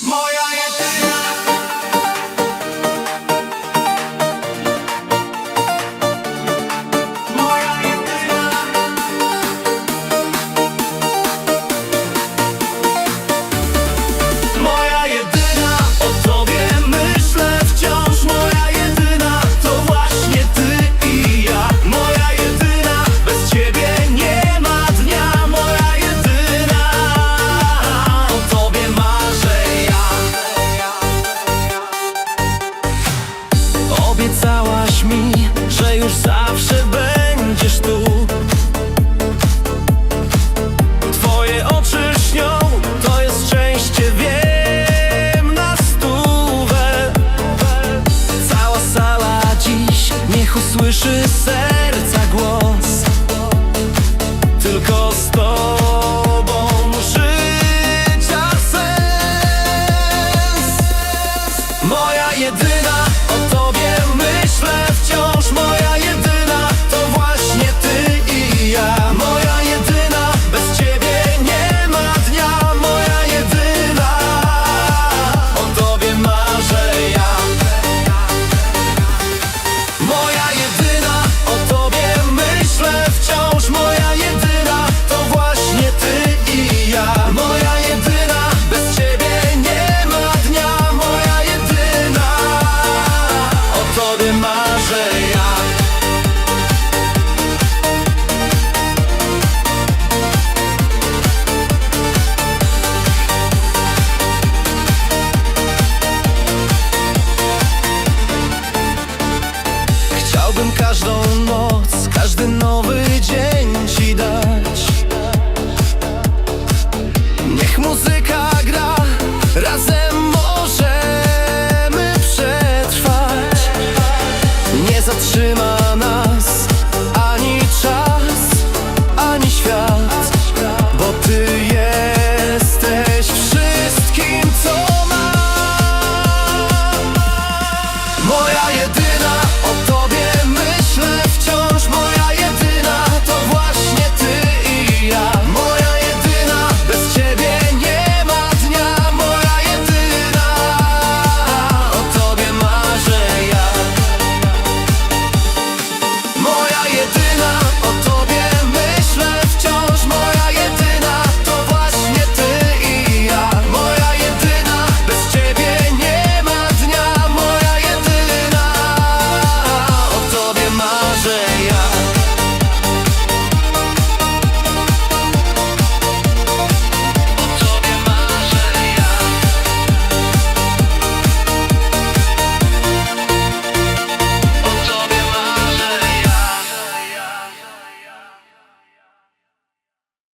Moja jedyna zawsze będziesz tu. Twoje oczy śnią, to jest szczęście, wiem na stówę. Cała sala dziś niech usłyszy sen casa 是吗？